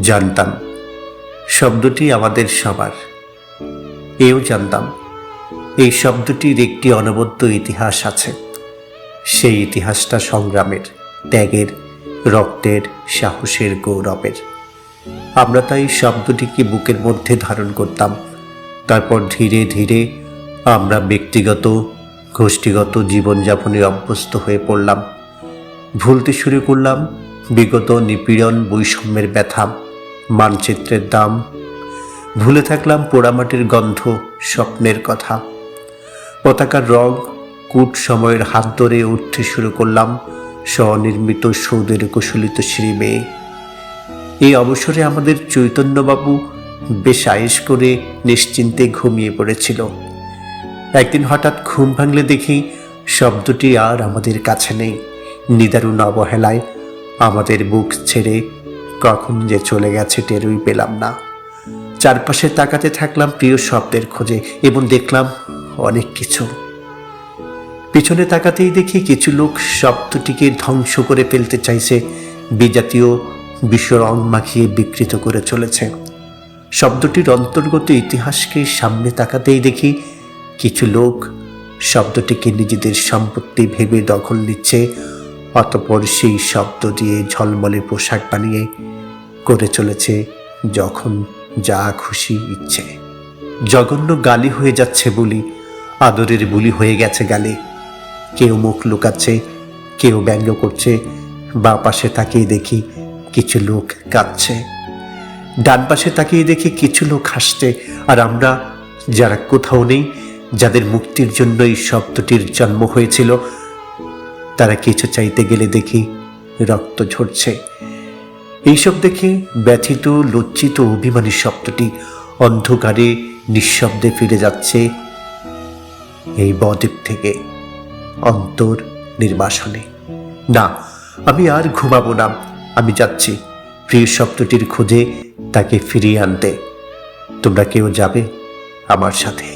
জানতাম। শব্দটি আমাদের সবার। এও জানতাম, এই শব্দটির একটি অনবদ্য ইতিহাস আছে। সেই ইতিহাসটা সংগ্রামের, ত্যাগের, রক্তের, সাহসের গৌরবের। আমরা তাই শব্দটিকে বুকের মধ্যে ধারণ করতাম। তারপর ধীরে ধীরে আমরা ব্যক্তিগত, গোষ্ঠীগত জীবনযাপনে অভ্যস্ত হয়ে পড়লাম। ভুলতে শুরু করলাম বিগত নিপীড়ন বৈষম্যের ব্যথা, মানচিত্রের দাম, ভুলে থাকলাম পোড়ামাটির গন্ধ, স্বপ্নের কথা। পতাকার রং, কূট সময়ের হাত ধরে উঠতে শুরু করলাম স্বনির্মিত সৌদের কুশলিত সিঁড়ি বেয়ে। এই অবসরে আমাদের চৈতন্যবাবু বেশ আয়েস করে নিশ্চিন্তে ঘুমিয়ে পড়েছিল। একদিন হঠাৎ ঘুম ভাঙলে দেখি শব্দটি আর আমাদের কাছে নেই। নিদারুণ অবহেলায় আমাদের বুক ছেড়ে কখন যে চলে গেছে টেরই পেলাম না। চারপাশে তাকাতে থাকলাম প্রিয় শব্দের খোঁজে এবং দেখলাম অনেক কিছু। পিছনে তাকাতেই দেখি কিছু লোক শব্দটিকে ধ্বংস করে ফেলতে চাইছে, বিজাতীয় বিশ্ব বিশ্বরং মাখিয়ে বিকৃত করে চলেছে। শব্দটির অন্তর্গত ইতিহাসকে সামনে তাকাতেই দেখি কিছু লোক শব্দটিকে নিজেদের সম্পত্তি ভেবে দখল নিচ্ছে অতপর সেই শব্দ দিয়ে ঝলমলে পোশাক বানিয়ে করে চলেছে যখন যা খুশি ইচ্ছে। জঘন্য গালি হয়ে যাচ্ছে বলি, আদরের বুলি হয়ে গেছে গালে। কেউ মুখ লুকাচ্ছে, কেউ ব্যঙ্গ করছে, বা পাশে তাকিয়ে দেখি কিছু লোক কাঁদছে। ডান পাশে তাকিয়ে দেখি কিছু লোক হাসছে, আর আমরা যারা কোথাও নেই, যাদের মুক্তির জন্য এই শব্দটির জন্ম হয়েছিল তারা কিছু চাইতে গেলে দেখি রক্ত ঝরছে। এইসব দেখে ব্যথিত, লজ্জিত অভিমানী শব্দটি অন্ধকারে নিঃশব্দে ফিরে যাচ্ছে এই বদ্বীপ থেকে অন্তর নির্বাসনে। না, আমি আর ঘুমাবো না, আমি যাচ্ছি। প্রিয় শব্দটির খোঁজে তাকে ফিরিয়ে আনতে। তোমরা কেউ যাবে আমার সাথে?